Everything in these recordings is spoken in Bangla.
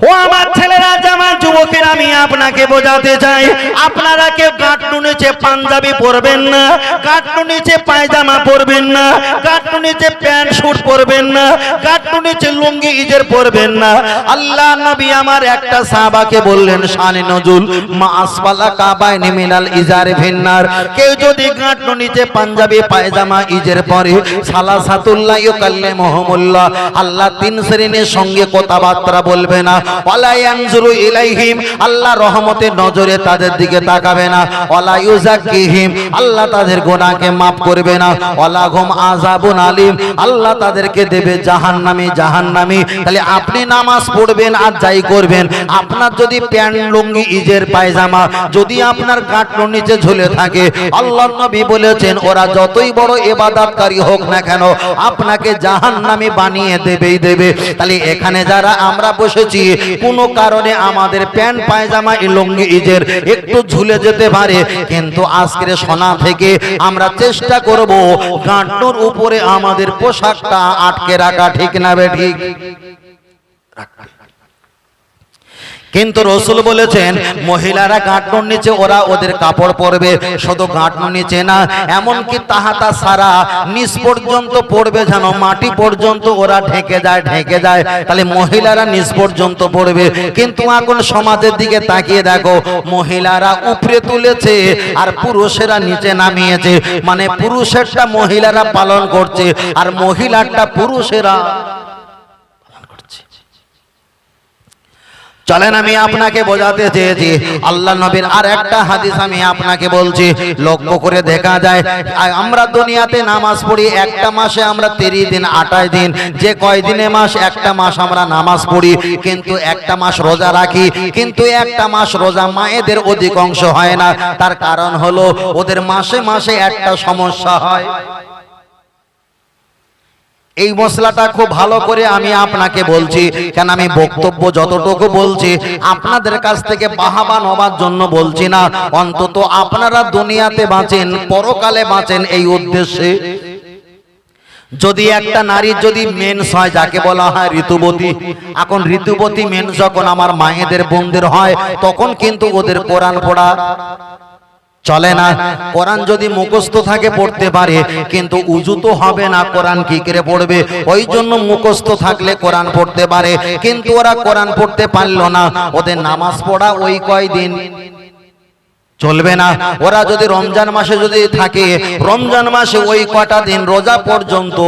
ও আমার ছেলেরা যুবকের আমি আপনাকে বোঝাতে চাই। আপনারা কেউ গাঁটনু নিচে পাঞ্জাবি পরবেন না গাঁটনু নিচে পায়জামা পরবেন না গাঁটনু নিচে প্যান্ট শুট পরবেন না গাঁটনু নিচে লুঙ্গি ইজের পরবেন না। আল্লাহ নবী আমার একটা সাহাবাকে বললেন, শানে নজুল, মা আসফালা কাবায় নিমিনাল ইজারে ভিন্নার কেউ যদি গাঁটনু নিচে পাঞ্জাবি, পায়জামা ইজের পরে সালা সাতুল্লাহ কাল্লে মহমুল্লাহ আল্লাহ তিন শ্রেণির সঙ্গে কথাবার্তা বলবে না। ওয়ালা ইয়ানজুরু ইলাইহিম আল্লাহ রহমতের নজরে তাদের দিকে তাকাবে না। ওয়ালা ইউজাক্কিহিম আল্লাহ তাদের গুনাহকে maaf করবে না। ওয়ালা হুম আযাবুন আলিম, আল্লাহ তাদেরকে দেবে জাহান্নামী জাহান্নামী। তাহলে আপনি নামাজ পড়বেন আর যাই করবেন। আপনার যদি প্যান্ট লুঙ্গি, ইজের পায়জামা, যদি আপনার গাঁটলো নিচে ঝুলে থাকে আল্লাহ নবী বলেছেন, ওরা যতই বড় ইবাদতকারী হোক না কেন, আপনাকে জাহান্নামী বানিয়ে দেবেই দেবে। তাহলে এখানে যারা আমরা বসেছি, কোনো কারণে আমাদের প্যান্ট, পায়জামা লুঙ্গি, ইজের একটু ঝুলে যেতে পারে। কিন্তু আজকের সোনা থেকে আমরা চেষ্টা করব গাঁটুর উপরে আমাদের পোশাকটা আটকে রাখা, ঠিক না বে ঠিক? কিন্তু রসুল বলেছেন, মহিলারা গাঁটনোর নিচে ওরা ওদের কাপড় পরবে, শুধু গাঁটনোর নিচে না, এমনকি তাহাতা সারা নিচ পর্যন্ত পড়বে যেন মাটি পর্যন্ত ওরা ঢেকে যায় ঢেকে যায়, তাহলে মহিলারা নিচ পর্যন্ত পড়বে। কিন্তু এখন সমাজের দিকে তাকিয়ে দেখো, মহিলারা উপরে তুলেছে আর পুরুষেরা নিচে নামিয়েছে। মানে পুরুষেরটা মহিলারা পালন করছে, আর মহিলারটা পুরুষেরা চলেন আমি আপনাকে বোঝাতে চেয়েছি। আল্লাহ নবীর আর একটা হাদিস আমি আপনাকে বলছি। লক্ষ্য করে দেখা যায়, আমরা দুনিয়াতে নামাজ পড়ি একটা মাসে আমরা তিরিশ দিন আটাই দিন। যে কয় দিনে মাস, একটা মাস আমরা নামাজ পড়ি। কিন্তু একটা মাস রোজা রাখি, কিন্তু একটা মাস রোজা মায়েদের অধিকাংশ হয় না। তার কারণ হলো, ওদের মাসে মাসে একটা সমস্যা হয়। এই মশলাটা খুব ভালো করে আমি আপনাকে বলছি, কেন আমি বক্তব্য যতটুকু বলছি, আপনাদের কাছ থেকে বাহাবা নবার জন্য বলছি না, অন্তত আপনারা দুনিয়াতে বাঁচেন, পরকালে বাঁচেন এই উদ্দেশ্যে। যদি একটা নারীর যদি মেন্স হয়, যাকে বলা হয় ঋতুবতী, এখন ঋতুবতী মেন্স যখন আমার মায়েদের, বোনদের হয়, তখন কিন্তু ওদের কোরআন পড়া চলে না। কোরআন যদি মুখস্থ থাকে, পড়তে পারে, কিন্তু উজু তো হবে না, কোরআন কি করে পড়বে? ওই জন্য মুখস্থ থাকলে কোরআন পড়তে পারে, কিন্তু ওরা কোরআন পড়তে পারল না। ওদের নামাজ পড়া ওই কয়দিন চলবে না। ওরা যদি রমজান মাসে যদি থাকে, রমজান মাসে ওই কটা দিন, রোজা পর্যন্ত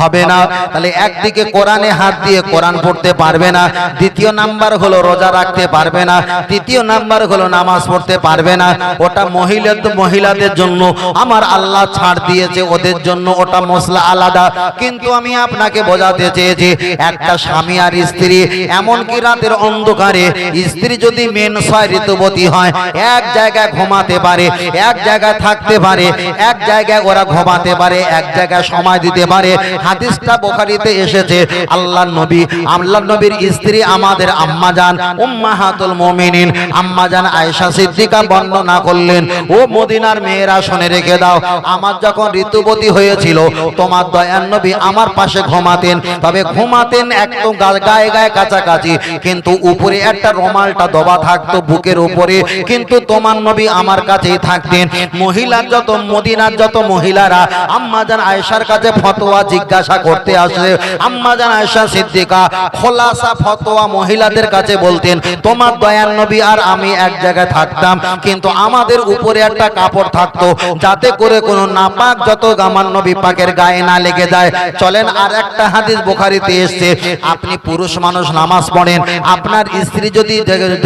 হবে না। তাহলে একদিকে কোরআনে হাত দিয়ে কোরআন পড়তে পারবে না, দ্বিতীয় নাম্বার হলো রোজা রাখতে পারবে না, তৃতীয় নাম্বার হলো নামাজ পড়তে পারবে না। ওটা মহিলা মহিলাদের জন্য। আমার আল্লাহ ছাড় দিয়েছে, ওদের জন্য ওটা মশলা আলাদা। কিন্তু আমি আপনাকে বোঝাতে চেয়েছি, একটা স্বামী আর স্ত্রী, এমনকি রাতের অন্ধকারে স্ত্রী যদি মেন ছয় ঋতুবতী হয়, এক জায়গায় ঘুমাতে পারে, এক জায়গায় থাকতে পারে, এক জায়গায় ওরা ঘুমাতে পারে, এক জায়গায় সময় দিতে পারে হাদিসটা বোখারিতে এসেছে আল্লাহ নবী আল্লাহ নবীর স্ত্রী আমাদের আম্মা জান উম্মাহাতুল মুমিনিন। আম্মা জান আয়েশা সিদ্দিকা বর্ণনা করলেন, ও মদিনার মেয়েরা, শুনে রেখে দাও, আমার যখন ঋতুবতী হয়েছিল, তোমার দয়ান নবী আমার পাশে ঘুমাতেন। তবে ঘুমাতেন একদম গায়ে গায়ে কাছাকাছি, কিন্তু উপরে একটা রমালটা দবা থাকতো বুকের উপরে, কিন্তু তোমার নবী আমার কাছেই থাকতেন। মহিলার যত, মদিনার যত মহিলারা, আম্মা জান আয়েশার কাছে ফতোয়া জিজ্ঞাসা করতে আসে আম্মা জান আয়েশা সিদ্দিকা খোলাসা ফতোয়া মহিলাদের কাছে বলতেন, তোমার দয়ান নবী আর আমি এক জায়গায় থাকতাম, কিন্তু আমাদের উপরে একটা কাপড় থাকতো, যাতে করে কোনো নাপাক যত আমার নবী পাকের গায়ে না লেগে যায়। চলেন আর একটা হাদিস বোখারিতে এসছে, আপনি পুরুষ মানুষ নামাজ পড়েন, আপনার স্ত্রী যদি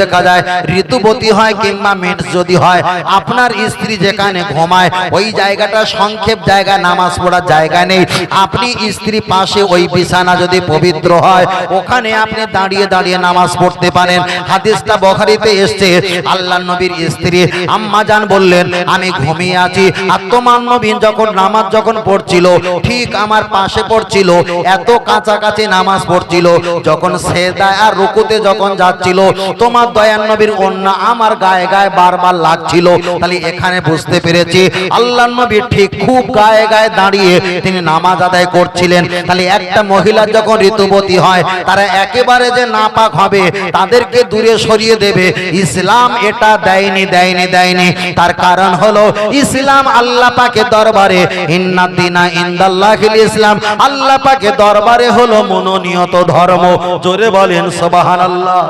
দেখা যায় ঋতুবতী হয় কিংবা মেন্স যদি হয়, আপনার স্ত্রী যেখানে ঘুমায়, ওই জায়গাটা সংক্ষেপ জায়গা, নামাজ পড়ার জায়গা নেই। আপনি স্ত্রী পাশে ওই বিছানা যদি পবিত্র হয়, ওখানে আপনি দাঁড়িয়ে দাঁড়িয়ে নামাজ পড়তে পারেন। হাদিসটা বখারিতে এসছে, আল্লাহ নবীর স্ত্রী আম্মা জান বললেন, আমি ঘুমিয়ে আছি। তোমার নবীন যখন নামাজ যখন পড়ছিল, ঠিক আমার পাশে পড়ছিল, এত কাছাকাছি নামাজ পড়ছিল, যখন সেদায় আর রুকুতে যখন যাচ্ছিল, তোমার দয়ান নবীর অন্যা আমার গায়ে গায়ে বারবার লাগছিল। তাহলে এখানে বুঝতে পেরেছি, আল্লাহ নবী ঠিক খুব গায়ে গায়ে দাঁড়িয়ে তিনি নামাজ আদায় করছিলেন তাহলে একটা মহিলা যখন ঋতুবতী হয় তারা একেবারে যে নাপাক হবে তাদেরকে দূরে সরিয়ে দেবে। ইসলাম এটা দেয়নি দেয়নি দেয়নি। তার কারণ হলো ইসলাম আল্লাহ পাকে দরবারে ইন্নাদ্দিনা ইন্দাল্লাহিল ইসলাম আল্লাহ পাকে দরবারে হলো মনোনীয়ত ধর্ম। জোরে বলেন সুবহানাল্লাহ।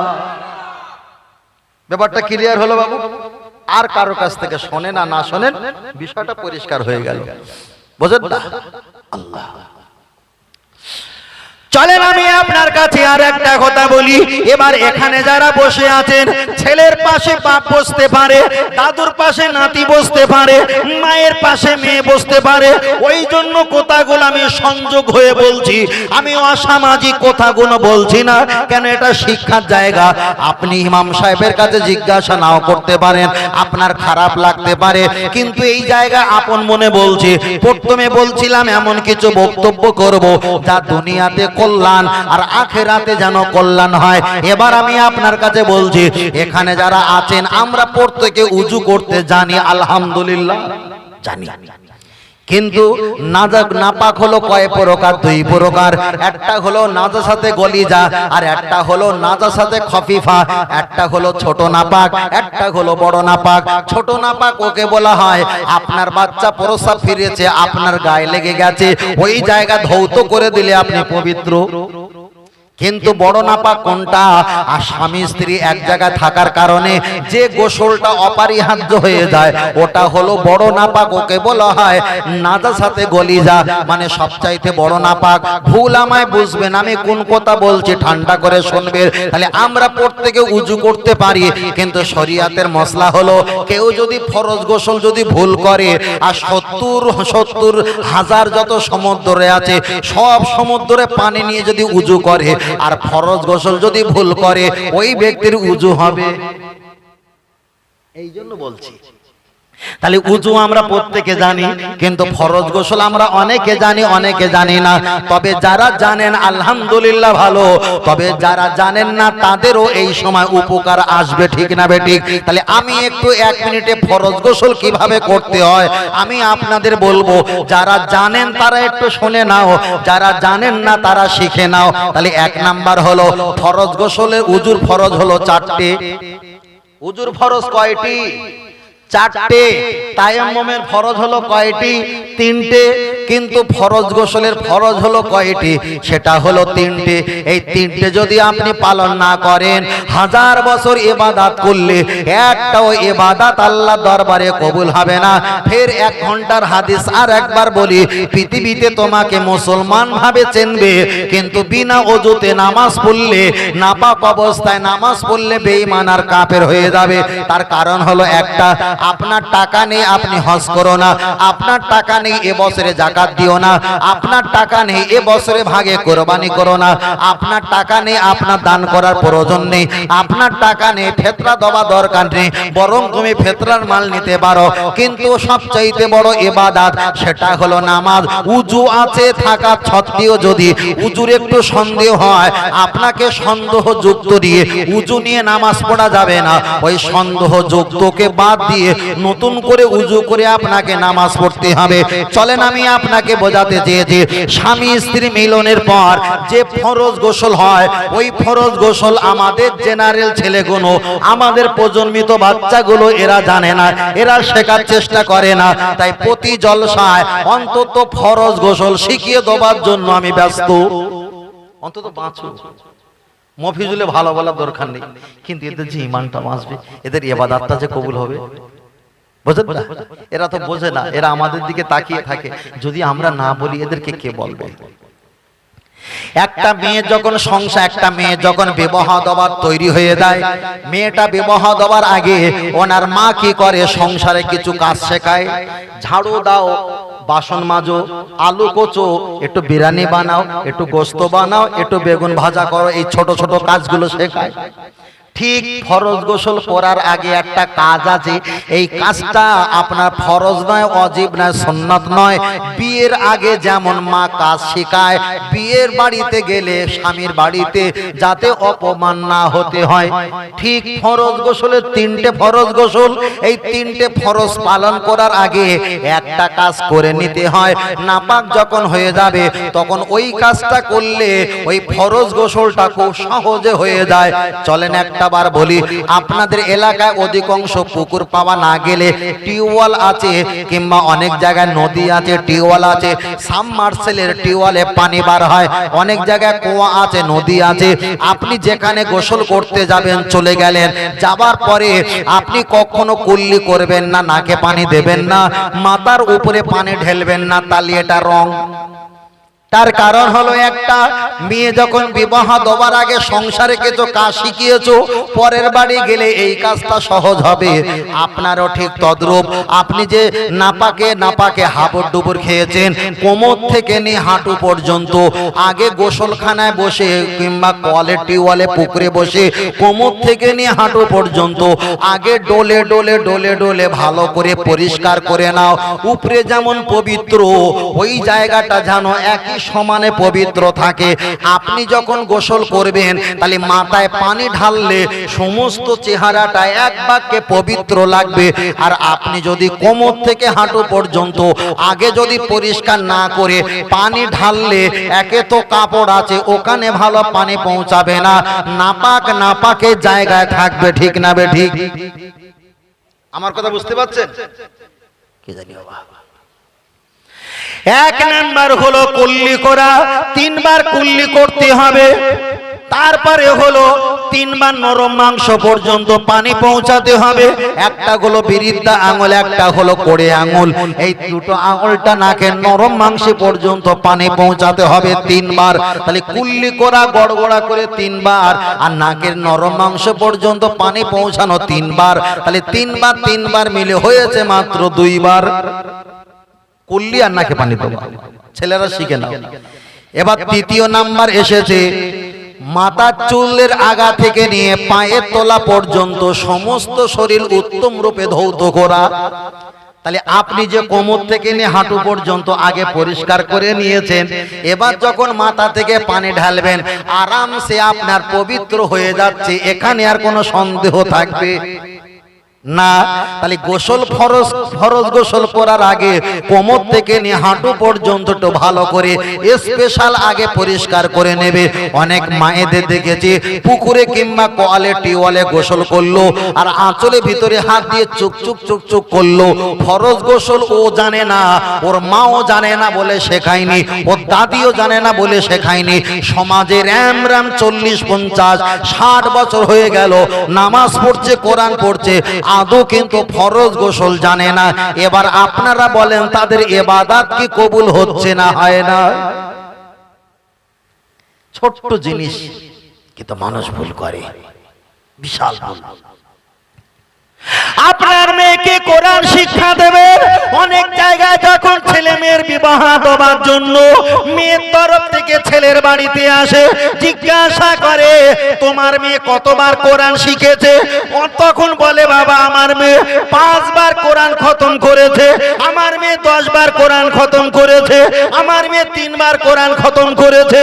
ব্যাপারটা ক্লিয়ার হলো বাবু? আর কারও কাছ থেকে শোনেন না না শোনেন বিষয়টা পরিষ্কার হয়ে গেল। বুঝেন না? আল্লাহ। চলেন আমি আপনার কাছে আর একটা কথা বলি। এবার এখানে যারা বসে আছেন, ছেলের পাশে বাপ বসতে পারে, দাদুর পাশে নাতি বসতে পারে, মায়ের পাশে মেয়ে বসতে পারে, ওই জন্য কথাগুলো আমি সংযোগ হয়ে বলছি। আমি অসামাজিক কথাগুলো বলছি না, কেন এটা শিক্ষার জায়গা। আপনি ইমাম সাহেবের কাছে জিজ্ঞাসা নাও করতে পারেন, আপনার খারাপ লাগতে পারে, কিন্তু এই জায়গা আপন মনে বলছি। প্রথমে বলছিলাম এমন কিছু বক্তব্য করব, যা দুনিয়াতে কল্যাণ আর আখেরাতে যেন কল্যাণ হয়। এবার আমি আপনার কাছে বলছি, এখানে যারা আছেন, আমরা প্রত্যেকে উজু করতে জানি, আলহামদুলিল্লাহ জানি। কিন্তু নাজাক নাপাক হলো কয় প্রকার? দুই প্রকার। একটা হলো নাজাসাতে গলিজা, আর একটা হলো নাজাসাতে খফিফা। একটা হলো ছোট নাপাক, একটা হলো বড় নাপাক। ছোট নাপাক ওকে বলা হয়, আপনার বাচ্চা প্রসাব ফিরেছে, আপনার গায়ে লেগে গেছে। ওই জায়গা ধৌত করে দিলে আপনি পবিত্র। কিন্তু বড় নাপাক কোনটা? আর স্বামী স্ত্রী এক জায়গায় থাকার কারণে যে গোসলটা অপরিহার্য হয়ে যায় ওটা হলো বড় নাপাক ওকে বলা হয় নাজা সাথে গলি যা। মানে সবচাইতে বড় নাপাক। ভুল আমায় বুঝবেন আমি কোন কথা বলছি ঠান্ডা করে শুনবে তাহলে আমরা প্রত্যেকে উজু করতে পারি কিন্তু শরিয়াতের মশলা হলো কেউ যদি ফরজ গোসল যদি ভুল করে আর সত্তর সত্তর হাজার যত সমুদ্রে আছে সব সমুদ্রে পানি নিয়ে যদি উজু করে আর ফরজ গোসল যদি ভুল করে ওই ব্যক্তির উজু হবে। এই জন্য বলছি তাহলে উজু আমরা প্রত্যেকে জানি, কিন্তু ফরজ গোসল আমরা অনেকে জানি অনেকে জানি না। তবে যারা জানেন, আলহামদুলিল্লাহ ভালো। তবে যারা জানেন না, তাদেরও এই সময় উপকার আসবে, ঠিক না বেঠিক? তাহলে আমি একটু এক মিনিটে ফরজ গোসল কীভাবে করতে হয়, আমি আপনাদের বলব, যারা জানেন, তারা একটু শুনে নাও। যারা জানেন না, তারা শিখে নাও। তাহলে এক নাম্বার হলো, ফরজ গোসলে উজুর ফরজ হলো চারটে। উজুর ফরজ কয়টি? চারটে। তায়াম্মমের ফরজ হলো কয়টি? তিনটে। কিন্তু ফরজ গোসলের ফরজ হলো কয়টি? সেটা হলো তিনটে। এই তিনটে যদি আপনি পালন না করেন, হাজার বছর ইবাদাত করলে একটাও ইবাদাত আল্লাহ দরবারে কবুল হবে না। ফের এক ঘণ্টার হাদিস আর একবার বলি, পৃথিবীতে তোমাকে মুসলমান ভাবে চেনবে, কিন্তু বিনা অজুতে নামাজ পড়লে, নাপাক অবস্থায় নামাজ পড়লে বেঈমান আর কাফের হয়ে যাবে। তার কারণ হলো একটা আপনার টাকা নেই, আপনি হজ করো না। আপনার টাকা নেই, এ বছরে জাকাত দিও না। আপনার টাকা নেই, এ বছরে ভাগে কোরবানি করো না। আপনার টাকা নেই, আপনার দান করার প্রয়োজন নেই। আপনার টাকা নেই, ফেতরা দেওয়া দরকার নেই। বরং তুমি ফেতরার মাল নিতে পারো। কিন্তু সবচাইতে বড় ইবাদাত সেটা হলো নামাজ। উজু আছে থাকা সত্ত্বেও যদি উজুর একটু সন্দেহ হয়, আপনাকে সন্দেহ যুক্ত দিয়ে উজু নিয়ে নামাজ পড়া যাবে না। ওই সন্দেহ যুক্তকে বাদ দিয়ে নতুন করে উজু করে আপনাকে নামাজ পড়তে হবে। চলেন আমি আপনাকে বোঝাতে চেয়েছি। স্বামী স্ত্রী মিলনের পর যে ফরজ গোসল হয়, ওই ফরজ গোসল আমাদের জেনারেল ছেলেগুলো, আমাদের প্রজন্মিত বাচ্চাগুলো এরা জানে না, এরা শেখার চেষ্টা করে না। তাই প্রতি জলসায় অন্তত ফরজ গোসল শিখিয়ে দেওয়ার জন্য আমি ব্যস্ত। অন্তত বাঁচো। মফিজুলে ভালো বলার দরকার নেই। কিন্তু এদের যে ইমানটা বাঁচবে, এদের এবাদাতটা যে কবুল হবে বোঝেন না? এরা তো বোঝে না এরা আমাদের দিকে তাকিয়ে থাকে। যদি আমরা না বলি এদেরকে কে বলবে? একটা মেয়ে যখন সংসার একটা মেয়ে যখন বিবাহ দেওয়ার তৈরি হয়ে যায় মেয়েটা বিবাহ দেওয়ার আগে ওনার মা কি করে সংসারে কিছু কাজ শেখায়? ঝাড়ু দাও বাসন মাজো আলু কোচো একটু বিরিয়ানি বানাও একটু গোস্ত বানাও একটু বেগুন ভাজা করো এই ছোট ছোট কাজগুলো শেখায়। ঠিক ফরজ গোসল করার আগে একটা কাজ আছে। এই কাজটা আপনার ফরজ নয়, অজীব নয় সন্ন্যত নয়। বিয়ের আগে যেমন মা কাজ শেখায়, বিয়ের বাড়িতে গেলে স্বামীর বাড়িতে যাতে অপমান না হতে হয়। ঠিক ফরজ গোসলের তিনটে ফরজ গোসল, এই তিনটে ফরজ পালন করার আগে একটা কাজ করে নিতে হয়। নাপাক যখন হয়ে যাবে, তখন ওই কাজটা করলে ওই ফরজ গোসলটা খুব সহজে হয়ে যায়। চলেন একটা বার বলি, আপনাদের এলাকায় অধিকাংশ পুকুর পাওয়া না গেলে টিউবওয়েল আছে কিংবা অনেক জায়গায় নদী আছে, টিউবওয়েল আছে। সাবমার্সেলের টিউবওয়েলে পানি বার হয়, অনেক জায়গায় কুয়া আছে, নদী আছে। আপনি যেখানে গোসল করতে যাবেন, চলে গেলেন। যাবার পরে আপনি কখনো কুল্লি করবেন না, নাকে পানি দেবেন না, মাথার উপরে পানি ঢেলবেন না তাহলে এটা রং। তার কারণ হলো একটা, মেয়ে যখন বিবাহ দেওয়ার আগে সংসারে কিছু কাজ শিখিয়েছো, পরের বাড়ি গেলে এই কাজটা সহজ হবে। আপনারও ঠিক তদ্রূপ। আপনি যে নাপাকে নাপাকে হাবুর ডুবুর খেয়েছেন, কোমর থেকে নিয়ে হাঁটু পর্যন্ত, আগে গোসলখানায় বসে কিংবা কলে টিউবওয়েলে পুকুরে বসে কোমর থেকে নিয়ে হাঁটু পর্যন্ত, আগে ডোলে ডোলে ডোলে ডোলে ভালো করে পরিষ্কার করে নাও। উপরে যেমন পবিত্র, ওই জায়গাটা যেন একই সমানে পবিত্র থাকে। আপনি যখন গোসল করবেন তাহলে মাথায় পানি ঢাললে সমস্ত চেহারাটা এক বাক্যে পবিত্র লাগবে। আর আপনি যদি কোমর থেকে হাঁটু পর্যন্ত আগে যদি পরিষ্কার না করে পানি ঢাললে একে তো কাপড় আছে ওখানে ভালো পানি পৌঁছাবে না। নাপাক নাপাকের জায়গায় থাকবে ঠিক না বে ঠিক? আমার কথা বুঝতে পারছেন? কি জানি বাবা এক নাম্বার হলো কুল্লি করা, তিনবার কুল্লি করতে হবে। তারপরে হলো তিনবার নরম মাংস পর্যন্ত পানি পৌঁছাতে হবে। একটা হলো বিরিদ্দা আঙুল, একটা হলো কোড়ে আঙুল। এই দুটো আঙুলটা নাকের নরম মাংসে পর্যন্ত পানি পৌঁছাতে হবে তিনবার। তাহলে কুল্লি করা, গড়গড়া করে তিনবার আর নাকের নরম মাংস পর্যন্ত পানি পৌঁছানো তিনবার। তাহলে তিনবার তিনবার মিলে হয়েছে মাত্র দুইবার। কুল্লি আর নাকে পানি দেওয়া ছেলেরা শিখে নাও। এবার তৃতীয় নাম্বার এসেছে মাথার চুলের আগা থেকে নিয়ে পায়ের তলা পর্যন্ত সমস্ত শরীর উত্তম রূপে ধৌত করা। তাহলে আপনি যে কোমর থেকে নিয়ে হাঁটু পর্যন্ত আগে পরিষ্কার করে নিয়েছেন, এবার যখন মাথা থেকে পানি ঢালবেন, আরামসে আপনার পবিত্র হয়ে যাচ্ছে, এখানে আর কোনো সন্দেহ থাকবে। না, তাহলে গোসল ফরজ ফরজ গোসল করার আগে কোমর থেকে নিয়ে হাঁটু পর্যন্ত ভালো করে স্পেশাল আগে পরিষ্কার করে নেবে। অনেক মায়েদের দেখেছি, পুকুরে কিংবা কলে টিওয়ালে গোসল করল, আর আঁচলে ভিতরে হাত দিয়ে চুক চুক চুক চুক করল। ফরজ গোসল ও জানে না, ওর মাও জানে না বলে শেখায়নি, ওর দাদিও জানে না বলে শেখায়নি। সমাজে র্যাম র্যাম চল্লিশ পঞ্চাশ, ষাট বছর হয়ে গেল, নামাজ পড়ছে, কোরআন পড়ছে আদৌ কিন্তু ফরজ গোসল জানে না। এবার আপনারা বলেন, তাদের এবাদাত কি কবুল হচ্ছে না হয় না? ছোট্ট জিনিস কিন্তু মানুষ ভুল করে। বিশাল আপনার মেয়েকে কোরআন শিক্ষা দেবে অনেক জায়গায় যখন ছেলে মেয়ের বিবাহ দেওয়ার জন্য মেয়ের তরফ থেকে ছেলের বাড়িতে আসে, জিজ্ঞাসা করে, তোমার মেয়ে কতবার কোরআন শিখেছে? তখন বলে, বাবা, আমার মেয়ে পাঁচবার কোরআন খতম করেছে, আমার মেয়ে দশবার কোরআন খতম করেছে, আমার মেয়ে তিনবার কোরআন খতম করেছে।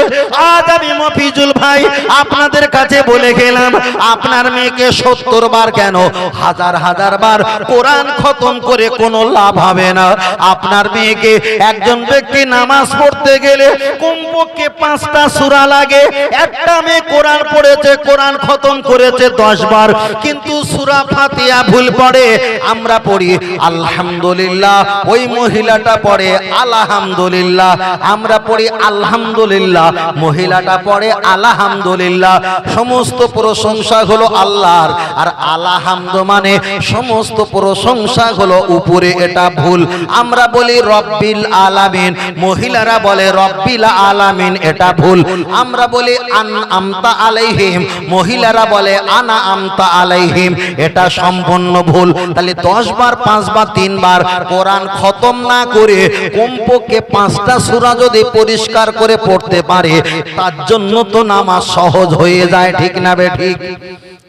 আজ আমি মফিজুল ভাই আপনাদের কাছে বলে গেলাম, আপনার মেয়েকে সত্তর বার কেন? হাজার হাজার বার কোরআন খতম করে কোনো লাভ হবে না। আপনার মেয়েকে একজন ব্যক্তি নামাজ পড়তে গেলে কমপক্ষে পাঁচটা সূরা লাগে। একটা মেয়ে কোরআন পড়েছে, কোরআন খতম করেছে দশ বার কিন্তু সূরা ফাতিহা ভুল পড়ে, আমরা পড়ি, আলহামদুলিল্লাহ। ওই মহিলাটা পড়ে, আলহামদুলিল্লাহ। আমরা পড়ি, আলহামদুলিল্লাহ। মহিলাটা পড়ে, আলহামদুলিল্লাহ। সমস্ত প্রশংসা হলো আল্লাহর। আর আলহামদ মানে সমস্ত প্রশংসা হলো উপরে, এটা ভুল। আমরা বলি, রব্বিল আলামিন। মহিলারা বলে, রব্বিল আলামিন, এটা ভুল। আমরা বলি, আন আমতা আলাইহিম। মহিলারা বলে, আনা আমতা আলাইহিম। এটা সম্পূর্ণ ভুল। তাহলে দশ বার পাঁচ বার তিনবার কোরআন খতম না করে কমপক্ষে পাঁচটা সুরা যদি পরিষ্কার করে পড়তে পারে, তার জন্য তো নামাজ সহজ হয়ে যায়, ঠিক না বে ঠিক?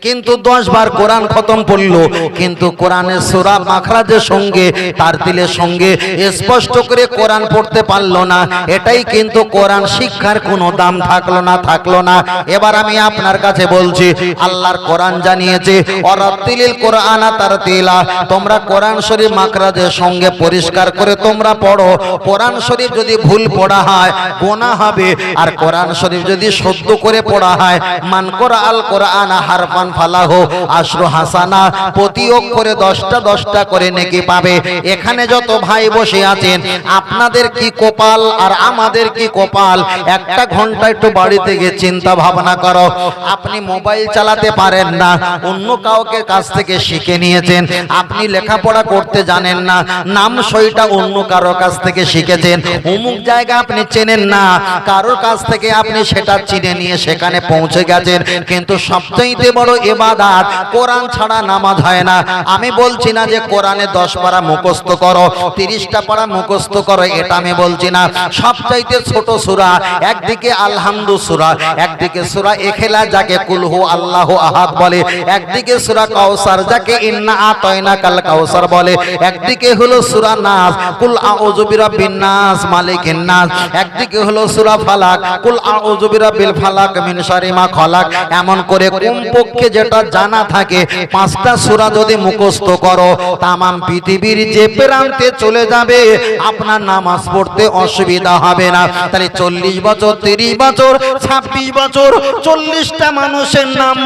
কিন্তু দশ বার কোরআন খতম পড়ল, কিন্তু কোরআনের সুরা মাখরাজের সঙ্গে, তার দিলের সঙ্গে স্পষ্ট করে কোরআন পড়তে পারল না। এটাই কিন্তু কোরআন শিক্ষার কোনো দাম থাকল না থাকল না। এবার আমি আপনার কাছে বলছি, আল্লাহর কোরআন জানিয়েছে অরাত্তিলিল কোরআন তার তিলা। তোমরা কোরআন শরীফ মাখরাজের সঙ্গে পরিষ্কার করে তোমরা পড়ো। কোরআন শরীফ যদি ভুল পড়া হয় গোনা হবে। আর কোরআন শরীফ যদি সত্য করে পড়া হয়, মান কোরআ আল কোরআন হারফান ফালাহ, আশরু হাসানা প্রতি অক্ষরে দশটা দশটা করে নেকি পাবে। এখানে যত ভাই বসে আছেন, আপনাদের কি কপাল আর আমাদের কি কপাল? একটা ঘণ্টা একটু বাড়িতে গিয়ে চিন্তা ভাবনা করো। আপনি মোবাইল চালাতে পারেন না, অন্য কাউকে কাছ থেকে শিখে নিয়েছেন। আপনি লেখাপড়া করতে জানেন না, নাম সইটা অন্য কারও কাছ থেকে শিখেছেন। অমুক জায়গা আপনি চেনেন না, কারোর কাছ থেকে আপনি সেটা চিনে নিয়ে সেখানে পৌঁছে গেছেন। কিন্তু সবচাইতে বড় এবাদাত কোরআন ছাড়া নামাজ হয় না। আমি বলছি না যে কোরআনে দশ করো, তিরিশটা করো, এটা আমি বলছি না। সবচাইতে ছোট সুরা, একদিকে আলহামদু সুরা, একদিকে সুরা এখেলা যাকে কুলহু আল্লাহ আহাদ বলে, একদিকে সুরা কাউসার যাকে ইন্না আতয়না কাল কাউসার বলে, একদিকে হলো সুরা নাস, কুল আউযু বিরাব্বিন নাস, মালিকিন নাস, একদিকে হলো সুরা ফালাক, কুল আউযু বিরাব্বিল ফালাক মিন মা খলাক, এমন করে কমপক্ষে যেটা জানা থাকে, পাঁচটা সূরা যদি মুখস্থ করো, তামাম পৃথিবীর যে প্রান্তে চলে যাবে, আপনার নামাজ পড়তে অসুবিধা হবে না। তাহলে চল্লিশ বছর, তিরিশ বছর, ছাব্বিশ বছর, চল্লিশটা মানুষের নাম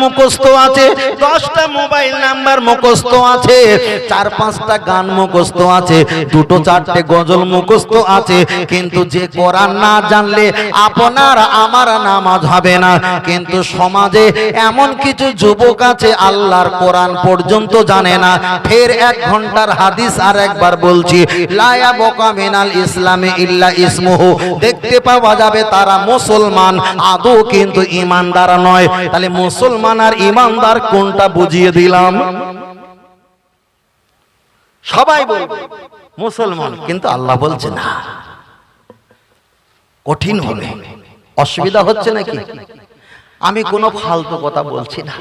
আছে, দশটা মোবাইল নাম্বার আছে, চার পাঁচটা গান মুখস্থ আছে, দুটো চারটে গজল মুখস্থ আছে, কিন্তু যে কোরআন না জানলে আপনার, আমার নামাজ হবে না। কিন্তু সমাজে এমন কিছু যুবক আছে, আল্লাহর কোরআন পর্যন্ত জানে না। ফের এক ঘণ্টার হাদিস আর একবার বলছি, লায়া বোকা মিনাল ইসলামে ইল্লা ইসমুহু। দেখতে পাওয়া যাবে তারা মুসলমান, আদৌ কিন্তু ইমানদার নয়। তাহলে মুসলমান আর ইমানদার কোনটা বুঝিয়ে দিলাম? সবাই বলবে, মুসলমান। কিন্তু আল্লাহ বলছে, না। কঠিন হবে। অসুবিধা হচ্ছে নাকি? আমি কোনো ফালতু কথা বলছি না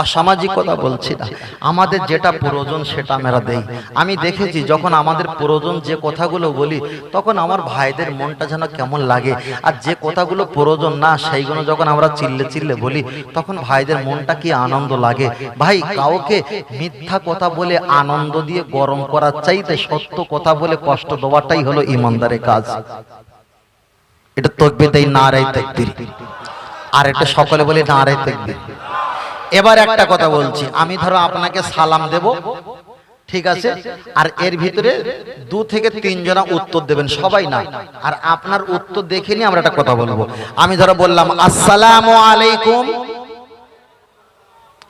অসামাজিক কথা বলছি না। আমাদের যেটা প্রয়োজন সেটা আমরা দেই। আমি দেখেছি যখন আমাদের প্রয়োজন যে কথাগুলো বলি তখন আমার ভাইদের মনটা যেন কেমন লাগে। আর যে কথাগুলো প্রয়োজন না সেইগুলো যখন আমরা চিল্লে চিল্লে বলি তখন ভাইদের মনটা কি আনন্দ লাগে? ভাই কাউকে মিথ্যা কথা বলে আনন্দ দিয়ে গরম করার চাইতে সত্য কথা বলে কষ্ট দেওয়াটাই হলো ইমানদারের কাজ। এটা তকবির দেয় না রাই তকবির আর এটা সকলে বলে রাই তকবির। এবার একটা কথা বলছি। আমি ধরো আপনাকে সালাম দেব। ঠিক আছে? আর এর ভিতরে দু থেকে তিন জনা উত্তর দেবেন সবাই না। আর আপনার উত্তর দেখে নিয়ে আমরা একটা কথা বলব। আমি ধরো বললাম আসসালামু আলাইকুম।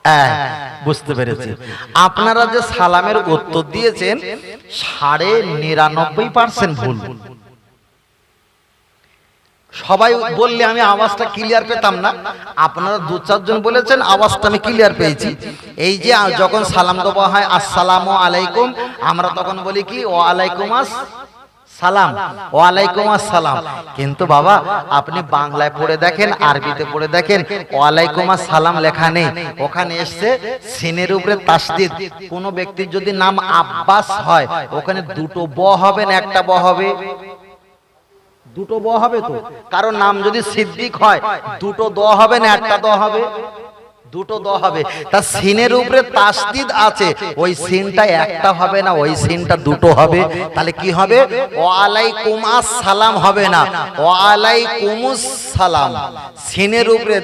হ্যাঁ, বুঝতে পেরেছি। আপনারা যে সালামের উত্তর দিয়েছেন সাড়ে নিরানব্বই পার্সেন্ট ভুল। সবাই বললে আমি আওয়াজটা ক্লিয়ার পেতাম না। আপনারা দু চারজন বলেছেন, আওয়াজটা আমি ক্লিয়ার পেয়েছি। এই যে যখন সালাম দেওয়া হয়, আসসালামু আলাইকুম, আমরা তখন বলি কি ও আলাইকুম আস, সালাম, ওয়ালাইকুম আসসালাম। কিন্তু বাবা, আপনি বাংলায় পড়ে দেখেন, আরবিতে পড়ে দেখেন, ওয়ালাইকুম আসসালাম লেখা নেই। ওখানে এসছে সিনের উপরে তাসদিদ। কোন ব্যক্তির যদি নাম আব্বাস হয়, ওখানে দুটো ব হবে না একটা ব হবে? দুটো ব হবে তো। কারণ নাম যদি সিদ্দিক হয়, দুটো দ হবে না, একটা দ হবে। দুটো দ হবে। তা সিনের উপরে তাসদিদ আছে। ওই সিনটা একটা হবে না, ওই সিনটা দুটো হবে। তাহলে কি হবে? ওয়ালাইকুম সালাম হবে না। ওয়ালাইকুমুস সালাম। সিনের উপরে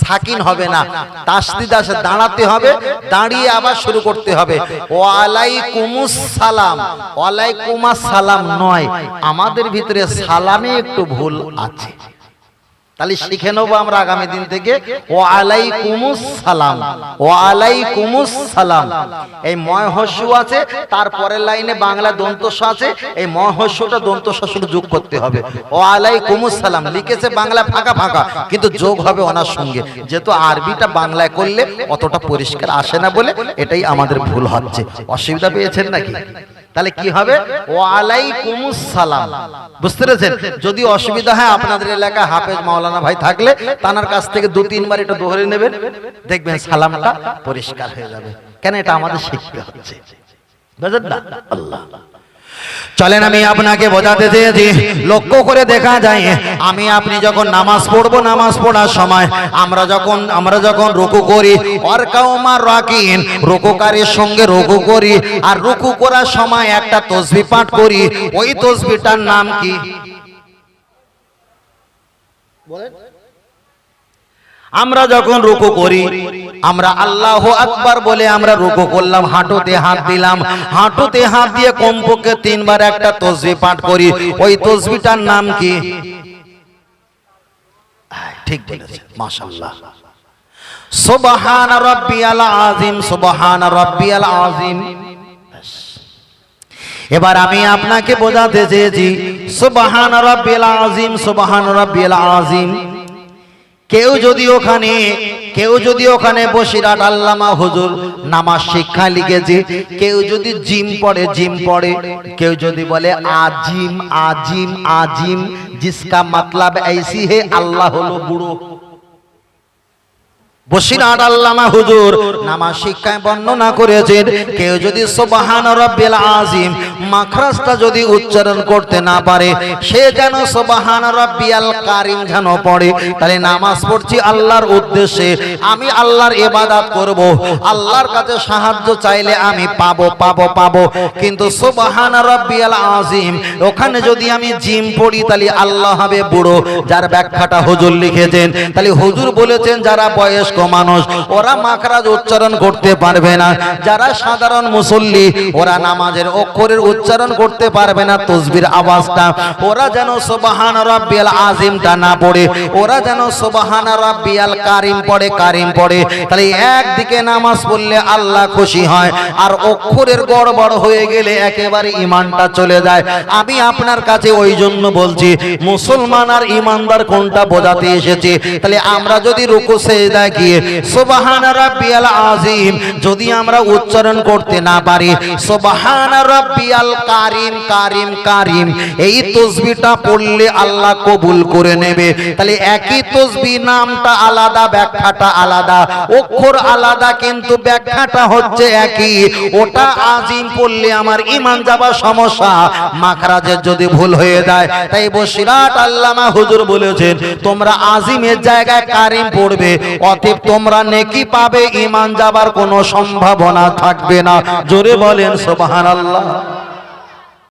সাকিন হবে না। তাসদিদ আসে দাঁড়াতে হবে। দাঁড়িয়ে আবার শুরু করতে হবে। ওয়ালাইকুমুস সালাম। ওয়ালাইকুমাস সালাম নয়। আমাদের ভিতরে সালামে একটু ভুল আছে। তাহলে শিখে নেব আমরা আগামী দিন থেকে। ও আলাইকুমুস সালাম ও আলাইকুমুস সালাম এই ময়হস্যু আছে তারপরের লাইনে বাংলা দন্তস্ব আছে এই দন্তস্ব শুধু যোগ করতে হবে। ও আলাইকুমুস সালাম লিখেছে বাংলা ফাঁকা ফাঁকা কিন্তু যোগ হবে ওনার সঙ্গে। যেহেতু আরবিটা বাংলায় করলে অতটা পরিষ্কার আসে না বলে এটাই আমাদের ভুল হচ্ছে। অসুবিধা পেয়েছেন নাকি? তাহলে কি হবে? ওয়ালাইকুমুস সালাম বুঝতে পেরেছেন? যদি অসুবিধা হয় আপনাদের এলাকায় হাফেজ মাওলানা ভাই থাকলে তানার কাছ থেকে দু তিনবার এটা দোহরে নেবেন। দেখবেন সালামটা পরিষ্কার হয়ে যাবে। কেন এটা আমাদের শিখতে হচ্ছে? বুঝলেন না আল্লাহ। চলেন আমি আপনাকে বোঝাতে চেয়েছি। লক্ষ্য করে দেখা যায়, আমি আপনি যখন নামাজ পড়ব, নামাজ পড়ার সময় আমরা যখন আমরা যখন রুকু করি অরকাউমার রুকুকারীর সঙ্গে রুকু করি, আর রুকু করার সময় একটা তসবি পাঠ করি, ওই তসবিটার নাম কি? আমরা যখন রুকু করি, আমরা আল্লাহ আকবার বলে আমরা রুকু করলাম, হাঁটুতে হাত দিলাম। হাঁটুতে হাত দিয়ে কমপক্ষে তিনবার একটা তসবি পাঠ করি। ওই তসবিটার নাম কি? ঠিক বলেছে, মাশাআল্লাহ। সুবহান রাব্বিয়াল আযীম, সুবহান রাব্বিয়াল আযীম। এবার আমি আপনাকে বোঝাতে চেয়েছি, সুবহান রাব্বিয়াল আযীম, সুবহান রাব্বিয়াল আযীম। কেউ যদি ওখানে কেউ যদি ওখানে বসিরাট আল্লামা হুজুর নামাজ শিক্ষা লিখেছে কেউ যদি জিম পড়ে জিম পড়ে কেউ যদি বলে আজিম আজিম আজিম জিসকা মতলব ऐसी है আল্লাহ হলো বুড়ো হুজুর নামাজ শিক্ষায় বর্ণনা করেছেন, কেউ যদি মাখরাজটা যদি উচ্চারণ করতে না পারে, সে যেন সুবহান রাব্বিয়াল কারীম যেন পড়ে। তাহলে নামাজ পড়ছি আল্লাহর উদ্দেশ্যে, আমি আল্লাহর ইবাদত করব। আল্লাহর কাছে সাহায্য চাইলে আমি পাবো পাবো পাবো। কিন্তু সুবহান রাব্বিয়াল আযীম, ওখানে যদি আমি জিম পড়ি, তাহলে আল্লাহ হবে বুড়ো। যার ব্যাখ্যাটা হুজুর লিখেছেন, তাহলে হুজুর বলেছেন, যারা বয়স্ক মানুষ, ওরা মাখরাজ উচ্চারণ করতে পারবে না। যারা সাধারণ মুসল্লি, ওরা নামাজের অক্ষরের উচ্চারণ করতে পারবে না তসবির আওয়াজটা। ওরা যেন সুবহান রাব্বিয়াল আযীমটা না পড়ে, ওরা যেন সুবহান রাব্বিয়াল কারীম পড়ে কারীম পড়ে। তাহলে একদিকে নামাজ পড়লে আল্লাহ খুশি হয়, আর অক্ষরের গড়বড় হয়ে গেলে একেবারে ইমানটা চলে যায়। আমি আপনার কাছে ওই জন্য বলছি, মুসলমান আর ইমানদার কোনটা বোঝাতে এসেছে? তাহলে আমরা যদি রুকু সেজদা গিয়ে সুবহান রাব্বিয়াল আযীম, যদি আমরা উচ্চারণ করতে না পারি, সুবহান রাব্বিয়াল কারীম কারীম কারীম, এই তসবিহটা পড়লে আল্লাহ কবুল করে নেবে। তাহলে একই তসবি নামটা আলাদা, ব্যাখ্যাটা আলাদা। অক্ষর আলাদা, কিন্তু ব্যাখ্যাটা হচ্ছে একই। ওটা আজিম পড়লে আমার ইমান যাবার সমস্যা, মাখরাজের যদি ভুল হয়ে যায়। তাই বসিরাট আল্লামা হুজুর বলেছেন, তোমরা আজিমের জায়গায় কারিম পড়বে, অতএব তোমরা নেকি পাবে ইমান যাবার কোনো সম্ভাবনা থাকবে না। জোরে বলেন সুবহানাল্লাহ।